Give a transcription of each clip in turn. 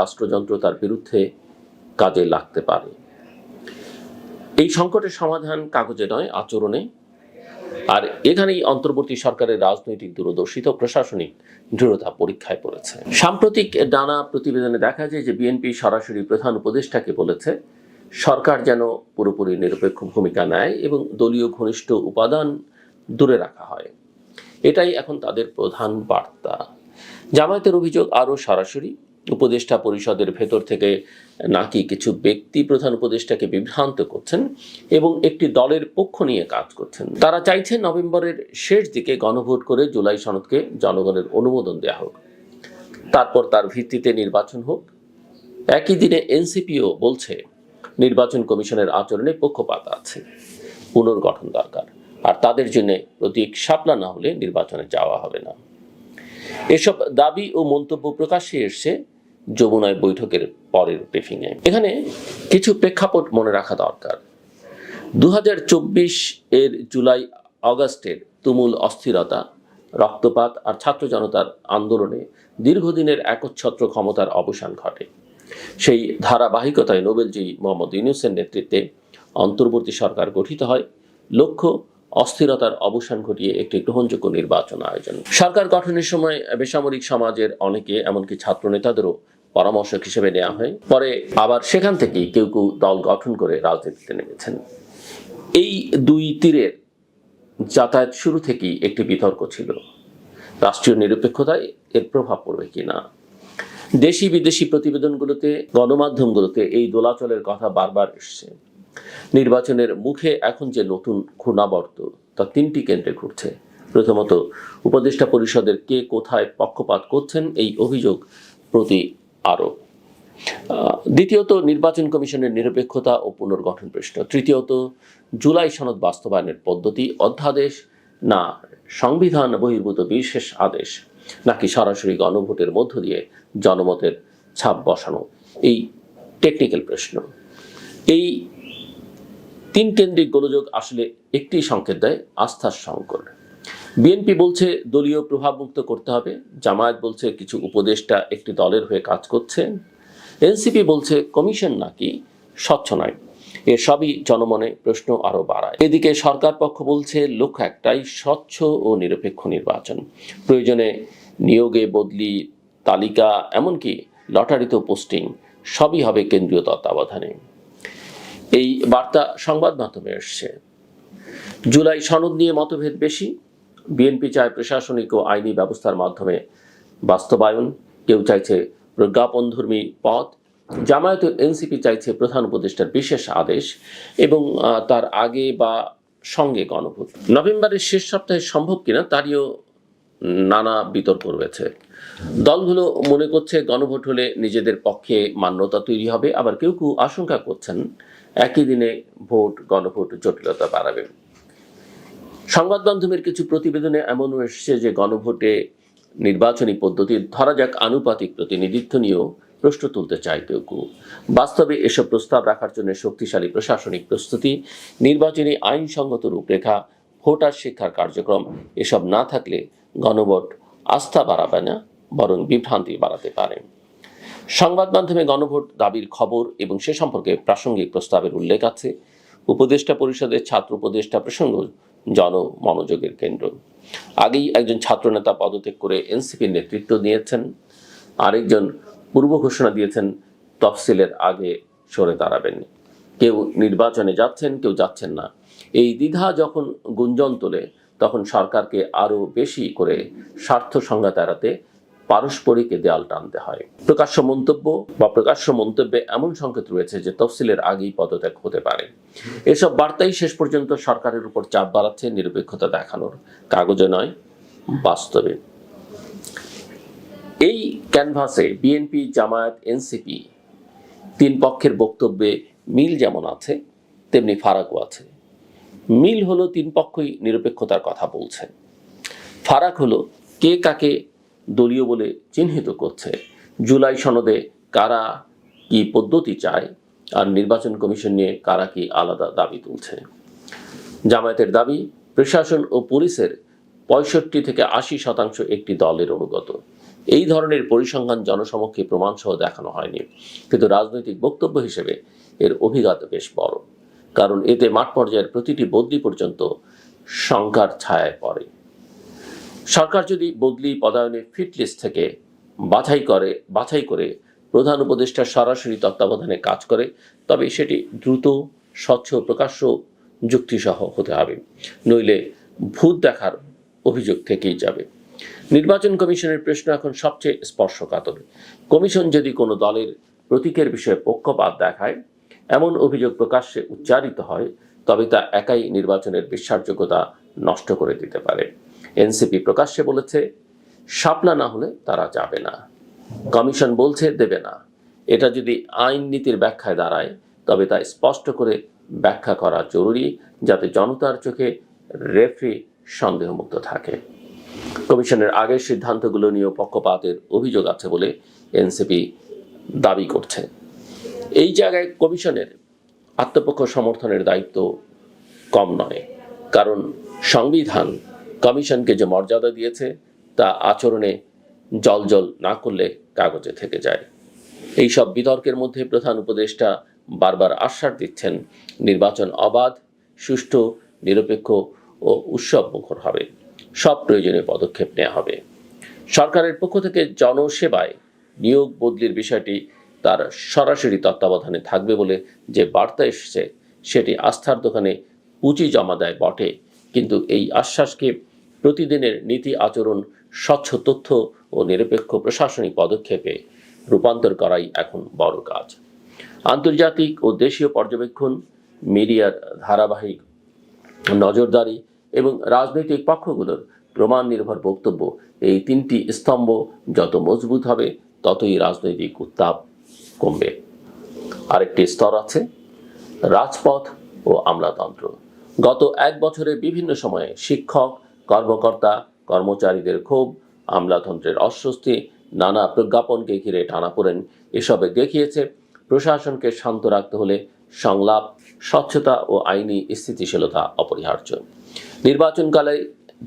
রাষ্ট্রযন্ত্র তার বিরুদ্ধে কাজে লাগতে পারে। এই সংকটের সমাধান কাগজে নয়, আচরণে। আর এখানেই অন্তর্বর্তী সরকারের রাজনৈতিক দূরদর্শিত প্রশাসনিক দৃঢ়তা পরীক্ষায় পড়েছে। সাম্প্রতিক ডানা প্রতিবেদনে দেখা যায় যে বিএনপি সরাসরি প্রধান উপদেষ্টাকে বলেছে, সরকার যেন পুরোপুরি নিরপেক্ষ ভূমিকা নেয় এবং দলীয় ঘনিষ্ঠ উপাদান দূরে রাখা হয়। এটাই এখন তাদের প্রধান বার্তা। জামায়াতের অভিযোগ আরও সরাসরি। উপদেষ্টা পরিষদের ভেতর থেকে নাকি কিছু ব্যক্তি প্রধান উপদেষ্টাকে বিভ্রান্ত করছেন এবং একটি দলের পক্ষ নিয়ে কাজ করছেন। তারা চাইছেন নভেম্বরের শেষ দিকে গণভোট করে জুলাই সনদকে জনগণের অনুমোদন দেওয়া হোক। তারপর তার ভিত্তিতে নির্বাচন হোক। একই দিনে এনসিপিও বলছে, নির্বাচন কমিশনের আচরণে পক্ষপাত আছে। পুনর্গঠন দরকার। আর তাদের জন্য প্রতীক শাপলা না হলে নির্বাচনে যাওয়া হবে না। এসব দাবি ও মন্তব্য প্রকাশ্যে এসছে যমুনায় বৈঠকের পরের ব্রিফিংয়ে এখানে কিছু প্রেক্ষাপট মনে রাখা দরকার। দুহাজার চব্বিশ এর জুলাই অগাস্টের তুমুল অস্থিরতা, রক্তপাত আর ছাত্র জনতার আন্দোলনে দীর্ঘদিনের একচ্ছত্র ক্ষমতার অবসান ঘটে। সেই ধারাবাহিকতায় নোবেলজয়ী মোহাম্মদ ইউনুসের নেতৃত্বে অন্তর্বর্তী সরকার গঠিত হয়। লক্ষ্য, অস্থিরতার অবসান ঘটিয়ে একটি গ্রহণযোগ্য নির্বাচন আয়োজন। সরকার গঠনের সময় বেসামরিক সমাজের অনেকে, এমনকি ছাত্র নেতাদেরও পরামর্শক হিসেবে নেওয়া হয়। পরে আবার সেখান থেকেই কেউ কেউ দল গঠন করে রাজনীতিতে নেমেছেন। এই দুই তীরের যাতায়াত শুরু থেকেই একটি বিতর্ক ছিল। রাষ্ট্রীয় নিরপেক্ষতায় এর প্রভাব পড়বে কিনা দেশি বিদেশি প্রতিবেদনগুলোতে, গণমাধ্যমগুলোতে এই দোলাচলের কথা বারবার এসছে। নির্বাচনের মুখে এখন যে নতুন ঘূর্ণাবর্ত তা তিনটি কেন্দ্রে ঘুরছে। প্রথমত, উপদেষ্টা পরিষদের কে কোথায় পক্ষপাত করছেন এই অভিযোগ প্রতি আহ, দ্বিতীয়ত নির্বাচন কমিশনের নিরপেক্ষতা ও পুনর্গঠন প্রশ্ন। তৃতীয়ত জুলাই সনদ বাস্তবায়নের পদ্ধতি অধ্যাদেশ না সংবিধান বহির্ভূত বিশেষ আদেশ নাকি সরাসরি গণভোটের মধ্য দিয়ে জনমতের ছাপ বসানো। এই টেকনিক্যাল প্রশ্ন। এই তিন কেন্দ্রিক গোলযোগ আসলে একটি সংকেত দেয় আস্থার সংকট। বিএনপি বলছে দলীয় প্রভাবমুক্ত করতে হবে, জামায়াত বলছে কিছু উপদেষ্টা একটি দলের হয়ে কাজ করছে, এনসিপি বলছে কমিশন নাকি স্বচ্ছ নয়। এ সবই জনমনে প্রশ্ন আরও বাড়ায়। এদিকে সরকার পক্ষ বলছে লক্ষ্য একটাই, স্বচ্ছ ও নিরপেক্ষ নির্বাচন। প্রয়োজনে নিয়োগে বদলি, তালিকা, এমনকি লটারিতে পোস্টিং, সবই হবে কেন্দ্রীয় তত্ত্বাবধানে। এই বার্তা সংবাদ মাধ্যমে এসছে। জুলাই সনদ নিয়ে মতভেদ বেশি বিএনপি চায় প্রশাসনিক ও আইনি ব্যবস্থার মাধ্যমে বাস্তবায়ন। কেউ চাইছে প্রজ্ঞাপনধর্মী পথ জামায়াত এনসিপি চাইছে প্রধান উপদেষ্টার বিশেষ আদেশ এবং তার আগে বা সঙ্গে গণভোট। নভেম্বরের শেষ সপ্তাহে সম্ভব কিনা তারইও নানা বিতর্ক রয়েছে। দলগুলো মনে করছে গণভোট হলে নিজেদের পক্ষে মান্যতা তৈরি হবে। আবার কেউ কেউ আশঙ্কা করছেন, একই দিনে ভোট গণভোট জটিলতা বাড়াবে। সংবাদ মাধ্যমের কিছু প্রতিবেদনে এমনও এসেছে যে গণভোটে নির্বাচনী পদ্ধতির ধরা যাক আনুপাতিক প্রতিনিধিত্ব নিয়েও প্রশ্ন তুলতে চায় কেউ কেউ। বাস্তবে এসব প্রস্তাব রাখার জন্য শক্তিশালী প্রশাসনিক প্রস্তুতি, নির্বাচনী আইনসঙ্গত রূপরেখা, ভোটার শিক্ষার কার্যক্রম, এসব না থাকলে গণভোট আস্থা বাড়াবে না, বরং বিভ্রান্তি বাড়াতে পারে। সংবাদ মাধ্যমে গণভোট দাবির খবর এবং সে সম্পর্কে প্রাসঙ্গিক প্রস্তাবের উল্লেখ আছে। উপদেষ্টা পরিষদের ছাত্র উপদেষ্টা প্রসঙ্গ জনমনোযোগের কেন্দ্র। আগেই একজন ছাত্রনেতা পদত্যাগ করে এনসিপির নেতৃত্ব দিয়েছেন। আরেকজন পূর্ব ঘোষণা দিয়েছেন, তফসিলের আগে সরে দাঁড়াবেন। কেউ নির্বাচনে যাচ্ছেন, কেউ যাচ্ছেন না। এই দ্বিধা যখন গুঞ্জন তোলে, তখন সরকারকে আরও বেশি করে স্বার্থ সংজ্ঞা এড়াতে পারস্পরিক এ দেয়াল টানতে হয়। প্রকাশ্য মন্তব্য বা প্রকাশ্য মন্তব্যে এমন সংকেত রয়েছে যে তফসিলের আগেই পদত্যাগ হতে পারে। এসব বার্তাই শেষ পর্যন্ত সরকারের উপর চাপ বাড়াচ্ছে নিরপেক্ষতা দেখানোর। কাগজে নয়, বাস্তবে। এই ক্যানভাসে বিএনপি, জামায়াত, এনসিপি তিন পক্ষের বক্তব্যে মিল যেমন আছে, তেমনি ফারাকও আছে। মিল হলো তিন পক্ষই নিরপেক্ষতার কথা বলছে। ফারাক হলো কে কাকে দলীয় বলে চিহ্নিত করছে। জুলাই সনদে কারা কি পদ্ধতি চায় আর নির্বাচন কমিশন নিয়ে কারা কি আলাদা দাবি তুলছে। জামায়াতের দাবি, প্রশাসন ও পুলিশের পঁয়ষট্টি থেকে আশি শতাংশ একটি দলের অনুগত। এই ধরনের পরিসংখ্যান জনসমক্ষে প্রমাণসহ দেখানো হয়নি। কিন্তু রাজনৈতিক বক্তব্য হিসেবে এর অভিজ্ঞতা বেশ বড়। কারণ এতে মাঠ পর্যায়ের প্রতিটি বদলি পর্যন্ত শঙ্কার ছায়ায় পড়ে। সরকার যদি বদলি পদায়নে ফিট লিস্ট থেকে বাছাই করে বাছাই করে প্রধান উপদেষ্টার সরাসরি তত্ত্বাবধানে কাজ করে, তবে সেটি দ্রুত, স্বচ্ছ, প্রকাশ্য যুক্তিসহ হতে হবে। নইলে ভূত দেখার অভিযোগ থেকেই যাবে। নির্বাচন কমিশনের প্রশ্ন এখন সবচেয়ে স্পর্শকাতর। কমিশন যদি কোনো দলের প্রতীকের বিষয়ে পক্ষপাত দেখায়, এমন অভিযোগ প্রকাশ্যে উচ্চারিত হয়, তবে তা একাই নির্বাচনের বিশ্বাসযোগ্যতা নষ্ট করে দিতে পারে। এনসিপি প্রকাশ্যে বলেছে শাপলা না হলে তারা যাবে না। কমিশন বলছে, দেবে না। এটা যদি আইন নীতির ব্যাখ্যায় দাঁড়ায়, তবে তা স্পষ্ট করে ব্যাখ্যা করা জরুরি যাতে জনতার চোখে রেফরি সন্দেহমুক্ত থাকে। কমিশনের আগের সিদ্ধান্তগুলো নিয়েও পক্ষপাতের অভিযোগ আছে বলে এনসিপি দাবি করছে। এই জায়গায় কমিশনের আত্মপক্ষ সমর্থনের দায়িত্ব কম নয়, কারণ সংবিধান কমিশনকে যে মর্যাদা দিয়েছে, তা আচরণে জল জল না করলে কাগজে থেকে যায়। এই সব বিতর্কের মধ্যে প্রধান উপদেষ্টা বারবার আশ্বাস দিচ্ছেন, নির্বাচন অবাধ, সুষ্ঠু, নিরপেক্ষ ও উৎসব মুখর হবে। সব প্রয়োজনীয় পদক্ষেপ নেওয়া হবে। সরকারের পক্ষ থেকে জনসেবায় নিয়োগ বদলির বিষয়টি তার সরাসরি তত্ত্বাবধানে থাকবে বলে যে বার্তা এসেছে, সেটি আস্থার দোকানে পুঁজি জমা দেয় বটে। কিন্তু এই আশ্বাসকে প্রতিদিনের নীতি আচরণ, স্বচ্ছ তথ্য ও নিরপেক্ষ প্রশাসনিক পদক্ষেপে রূপান্তর করাই এখন বড় কাজ। আন্তর্জাতিক ও দেশীয় পর্যবেক্ষণ, মিডিয়ার ধারাবাহিক নজরদারি এবং রাজনৈতিক পক্ষগুলোর প্রমাণ নির্ভর বক্তব্য, এই তিনটি স্তম্ভ যত মজবুত হবে, ততই রাজনৈতিক উত্তাপ কমবে। আরেকটি স্তর আছে, রাজপথ ও আমলাতন্ত্র। গত এক বছরে বিভিন্ন সময়ে শিক্ষক, কর্মকর্তা, কর্মচারীদের ক্ষোভ, আমলাতন্ত্রের অস্বস্তি, নানা প্রজ্ঞাপনকে ঘিরে টানাপোড়েন এসবে দেখিয়েছে, প্রশাসনকে শান্ত রাখতে হলে সংলাপ, স্বচ্ছতা ও আইনি স্থিতিশীলতা অপরিহার্য। নির্বাচনকালে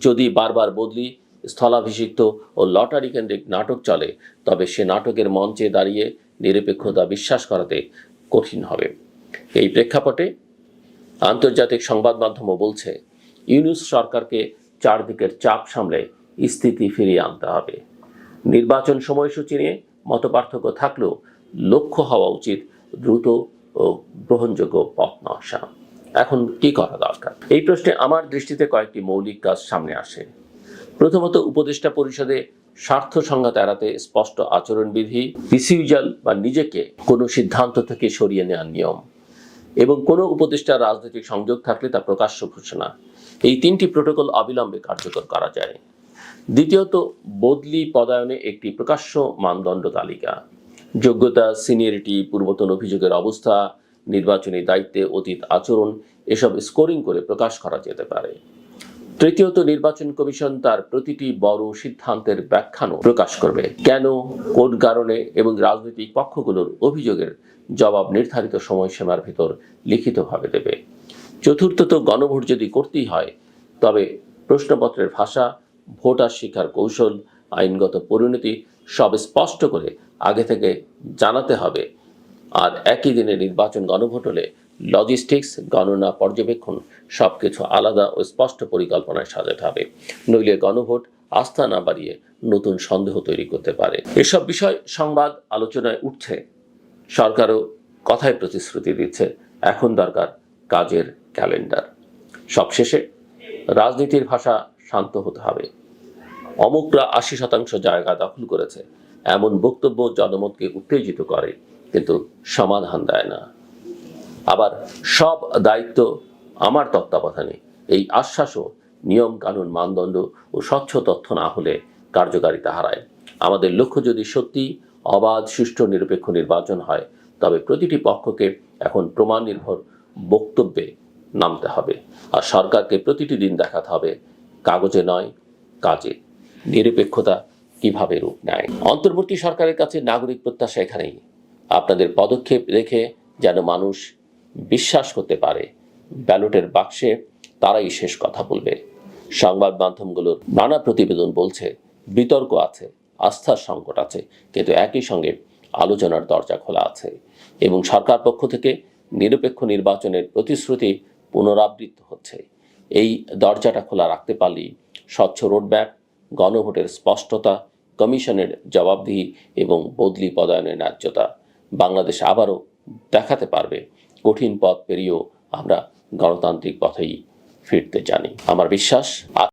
যদি বারবার বদলি, স্থলাভিষিক্ত ও লটারি কেন্দ্রিক নাটক চলে, তবে সে নাটকের মঞ্চে দাঁড়িয়ে নিরপেক্ষতা বিশ্বাস করাতে কঠিন হবে। এই প্রেক্ষাপটে আন্তর্জাতিক সংবাদ মাধ্যমও বলছে, ইউনুস সরকারকে চারদিকের চাপ সামলে স্থিতি ফিরিয়ে আনতে হবে। নির্বাচন সময়সূচি নিয়ে মতপার্থক্য থাকলেও লক্ষ্য হওয়া উচিত দ্রুত ও গ্রহণযোগ্য পথ নকশা। এখন কি করা দরকার? এই প্রশ্নে আমার দৃষ্টিতে কয়েকটি মৌলিক কাজ সামনে আসে। প্রথমত, উপদেষ্টা পরিষদে স্বার্থ সংঘাত এড়াতে স্পষ্ট আচরণবিধি, রিসিউজাল বা নিজেকে কোনো সিদ্ধান্ত থেকে সরিয়ে নেওয়ার নিয়ম। এবং কোনো উপদেষ্টার রাজনৈতিক সংযোগ থাকলে তা প্রকাশ্য ঘোষণা। এই তিনটি প্রোটোকল অবিলম্বে কার্যকর করা যায়। দ্বিতীয়ত, বদলি পদায়নে একটি প্রকাশ্য মানদণ্ড তালিকা। যোগ্যতা, সিনিয়রিটি, পূর্বতন অভিযোগের অবস্থা, নির্বাচনী দায়িত্বে অতীত আচরণ, এসব স্কোরিং করে প্রকাশ করা যেতে পারে। তৃতীয়ত নির্বাচন কমিশন তার প্রতিটি বড় সিদ্ধান্তের ব্যাখ্যানও প্রকাশ করবে। কেন, কোন কারণে এবং রাজনৈতিক পক্ষগুলোর অভিযোগের জবাব নির্ধারিত সময়সীমার ভিতর লিখিতভাবে দেবে। চতুর্থত গণভোট যদি করতেই হয়, তবে প্রশ্নপত্রের ভাষা ভোটার শিক্ষার কৌশল, আইনগত পরিণতি সব স্পষ্ট করে আগে থেকে জানাতে হবে। আর একই দিনে নির্বাচন গণভোট হলে লজিস্টিক্স গণনা, পর্যবেক্ষণ, সবকিছু আলাদা ও স্পষ্ট পরিকল্পনায় সাজাতে হবে। নইলে গণভোট আস্থা না বাড়িয়ে নতুন সন্দেহ তৈরি করতে পারে। এসব বিষয় সংবাদ আলোচনায় উঠছে। সরকারও কথায় প্রতিশ্রুতি দিচ্ছে। এখন দরকার কাজের ক্যালেন্ডার। সবশেষে রাজনীতির ভাষা শান্ত হতে হবে। অমুকরা আশি শতাংশ জায়গা দখল করেছে। এমন বক্তব্য জনমতকে উত্তেজিত করে, কিন্তু সমাধান দেয় না। আবার সব দায়িত্ব আমার তত্ত্বাবধানে। এই আশ্বাসও নিয়ম, কানুন, মানদণ্ড ও স্বচ্ছ তথ্য না হলে কার্যকারিতা হারায়। আমাদের লক্ষ্য যদি সত্যি, অবাধ, সুষ্ঠু, নিরপেক্ষ নির্বাচন হয়, তবে প্রতিটি পক্ষকে এখন প্রমাণ নির্ভর বক্তব্যে নামতে হবে। আর সরকারকে প্রতিটি দিন দেখাতে হবে, কাগজে নয়, কাজে। নিরপেক্ষতা কীভাবে রূপ নেয়? অন্তর্বর্তী সরকারের কাছে নাগরিক প্রত্যাশা এখানেই। আপনাদের পদক্ষেপ রেখে যেন মানুষ বিশ্বাস করতে পারে, ব্যালটের বাক্সে তারাই শেষ কথা বলবে। সংবাদ মাধ্যমগুলোর নানা প্রতিবেদন বলছে, বিতর্ক আছে, আস্থার সংকট আছে, কিন্তু একই সঙ্গে আলোচনার দরজা খোলা আছে এবং সরকার পক্ষ থেকে নিরপেক্ষ নির্বাচনের প্রতিশ্রুতি পুনরাবৃত্ত হচ্ছে। এই দরজাটা খোলা রাখতে পারলেই স্বচ্ছ রোডম্যাপ, গণভোটের স্পষ্টতা, কমিশনের জবাবদিহি এবং বদলি পদায়নের ন্যায্যতা বাংলাদেশ আবারও দেখাতে পারবে। কঠিন পথ পেরিয়েও আমরা গণতান্ত্রিক পথেই ফিরতে জানি। আমার বিশ্বাস